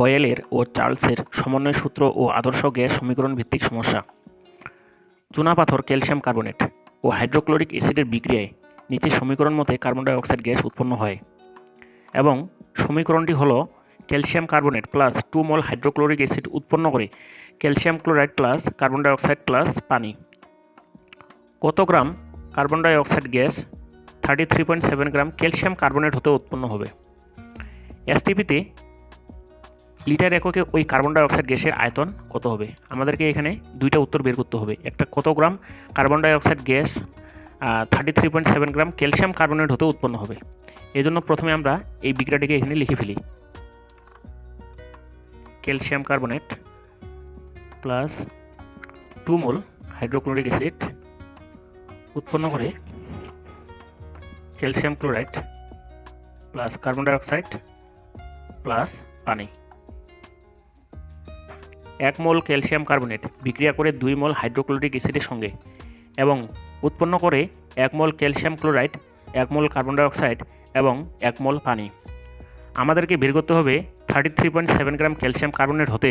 বয়েলের ও চার্লসের সমন্বয় সূত্র ও আদর্শ গ্যাস সমীকরণ ভিত্তিক সমস্যা। চুনাপাথর ক্যালসিয়াম কার্বনেট ও হাইড্রোক্লোরিক অ্যাসিডের বিক্রিয়ায় নিচের সমীকরণ মতে কার্বন ডাই অক্সাইড গ্যাস উৎপন্ন হয় এবং সমীকরণটি হল calcium carbonate plus two mole hydrochloric acid উৎপন্ন করে calcium chloride plus carbon dioxide plus পানি। কত gram carbon dioxide gas? Thirty three point seven gram calcium carbonate হতে উৎপন্ন হবে। এসটিপিতে লিটার এককে ওই কার্বন ডাই অক্সাইড গ্যাসের আয়তন কত হবে? আমাদেরকে এখানে দুইটা উত্তর বের করতে হবে। একটা কত gram carbon dioxide gas thirty three point seven gram calcium carbonate হতে উৎপন্ন হবে। এই জন্য প্রথমে আমরা এই বিক্রিয়াটিকে এখানে লিখে ফেলি। Calcium carbonate plus two mole hydrochloric acid উৎপন্ন করে calcium chloride plus carbon dioxide plus পানি। এক মোল ক্যালসিয়াম কার্বনেট বিক্রিয়া করে দুই মোল হাইড্রোক্লোরিক অ্যাসিডের সঙ্গে এবং উৎপন্ন করে এক মোল ক্যালসিয়াম ক্লোরাইড, এক মোল কার্বন ডাইঅক্সাইড এবং এক মোল পানি। আমাদেরকে বের করতে হবে thirty three point seven gram calcium carbonate হতে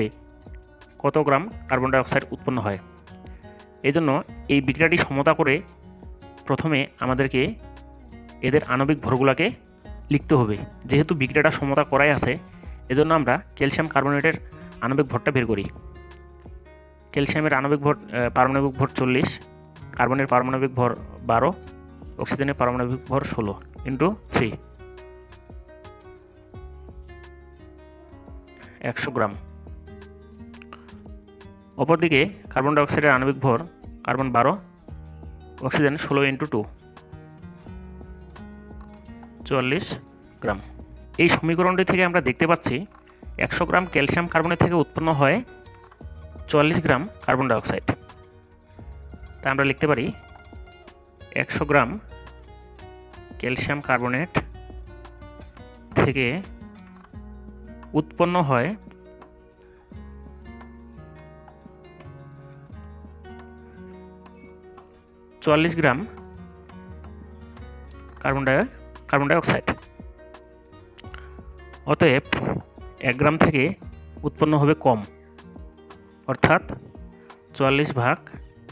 কত গ্রাম কার্বন ডাইঅক্সাইড উৎপন্ন হয়? এই জন্য এই বিক্রিয়াটি সমতা করে প্রথমে আমাদেরকে এদের আণবিক ভরগুলোকে লিখতে হবে। যেহেতু বিক্রিয়াটা সমতা করাই আছে, এজন্য আমরা ক্যালসিয়াম কার্বনেটের আণবিক ভরটা বের করি। ক্যালসিয়ামের আণবিক ভর পারমাণবিক ভর চল্লিশ, কার্বনের পারমাণবিক ভর বারো, অক্সিজেনের পারমাণবিক ভর ষোলো ইন্টু থ্রি একশো গ্রাম। অপরদিকে কার্বন ডাইঅক্সাইডের আণবিক ভর কার্বন বারো, অক্সিজেন ষোলো ইন্টু টু চুয়াল্লিশ গ্রাম। এই সমীকরণটি থেকে আমরা দেখতে পাচ্ছি একশো গ্রাম ক্যালসিয়াম কার্বনেট থেকে উৎপন্ন হয় চুয়াল্লিশ গ্রাম কার্বন ডাইঅক্সাইড। তা আমরা লিখতে পারি একশো গ্রাম ক্যালসিয়াম কার্বনেট থেকে উৎপন্ন হয় চুয়াল্লিশ gram carbon di, carbon dioxide. অতএব এক গ্রাম থেকে উৎপন্ন হবে কম, অর্থাৎ চুয়াল্লিশ ভাগ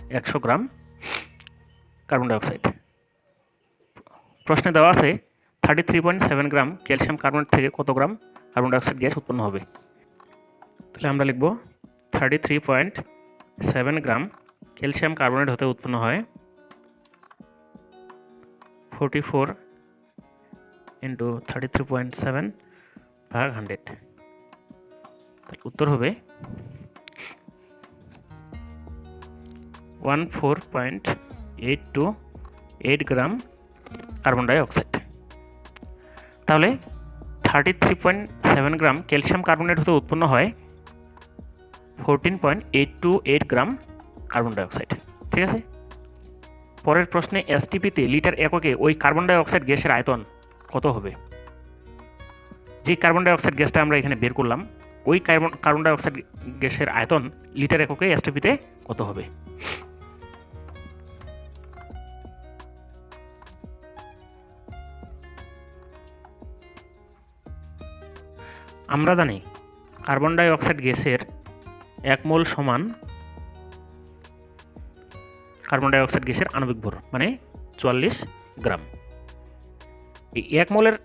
একশো গ্রাম কার্বন ডাইঅক্সাইড প্রশ্নে দেওয়া আছে thirty three point seven gram calcium carbonate থেকে কত গ্রাম কার্বন ডাইঅক্সাইড গ্যাস উৎপন্ন হবে? তাহলে আমরা লিখব thirty three point seven gram calcium carbonate হতে উৎপন্ন হয় forty four into thirty three point seven ভাগ হান্ড্রেড উত্তর হবে one four point eight two eight gram carbon dioxide. তাহলে thirty three point seven gram calcium carbonate হতে উৎপন্ন হয় fourteen point eight two eight gram carbon dioxide, ঠিক আছে? পরের প্রশ্নে এসটিপিতে লিটার এককে ওই কার্বন ডাইঅক্সাইড গ্যাসের আয়তন কত হবে? যে কার্বন ডাইঅক্সাইড গ্যাসটা আমরা এখানে বের করলাম ওই কার্বন কার্বন ডাইঅক্সাইড গ্যাসের আয়তন লিটার এককে এসটিপিতে কত হবে? আমরা জানি কার্বন ডাই অক্সাইড গ্যাসের এক মোল সমান কার্বন ডাই অক্সাইড গ্যাসের আণবিক ভর মানে চুয়াল্লিশ গ্রাম। এই এক মোলের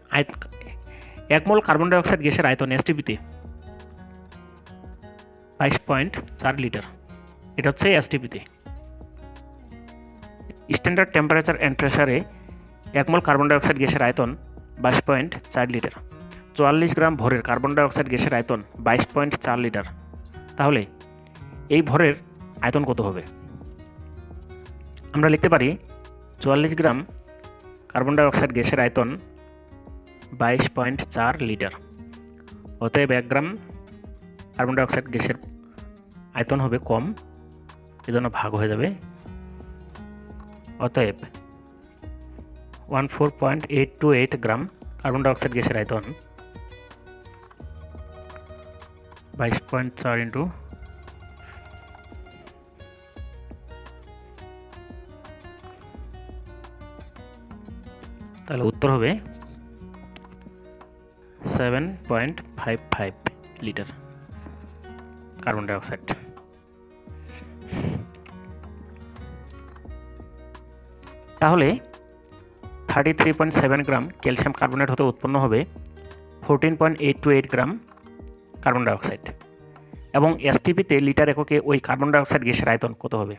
এক মোল কার্বন ডাই অক্সাইড গ্যাসের আয়তন এসটিপিতে বাইশ পয়েন্ট চার লিটার এটা হচ্ছে এসটিপিতে স্ট্যান্ডার্ড টেম্পারেচার অ্যান্ড প্রেসারে এক মোল কার্বন ডাই অক্সাইড গ্যাসের আয়তন বাইশ পয়েন্ট চার লিটার চুয়াল্লিশ গ্রাম ভরের কার্বন ডাইঅক্সাইড গ্যাসের আয়তন বাইশ পয়েন্ট চার লিটার তাহলে এই ভরের আয়তন কত হবে? আমরা লিখতে পারি চুয়াল্লিশ গ্রাম কার্বন ডাইঅক্সাইড গ্যাসের আয়তন বাইশ পয়েন্ট চার লিটার অতএব এক গ্রাম কার্বন ডাইঅক্সাইড গ্যাসের আয়তন হবে কম, এজন্য ভাগ হয়ে যাবে। অতএব one four point eight two eight gram carbon dioxide গ্যাসের আয়তন বাইশ পয়েন্ট চার ইন্টু তাহলে উত্তর হবে seven point five five litre carbon dioxide তাহলে thirty three point seven gram calcium carbonate হতে উৎপন্ন হবে fourteen point eight two eight gram carbon dioxide এবং এসটিপিতে লিটার এককে ওই কার্বন ডাইঅক্সাইড গ্যাসের আয়তন কত হবে?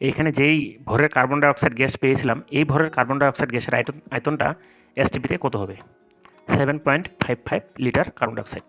এইখানে যেই ভরের কার্বন ডাইঅক্সাইড গ্যাস পেয়েছিলাম, এই ভরের কার্বন ডাইঅক্সাইড গ্যাসের আয়তন আয়তনটা এসটিপিতে কত হবে? Seven point five five litre carbon dioxide.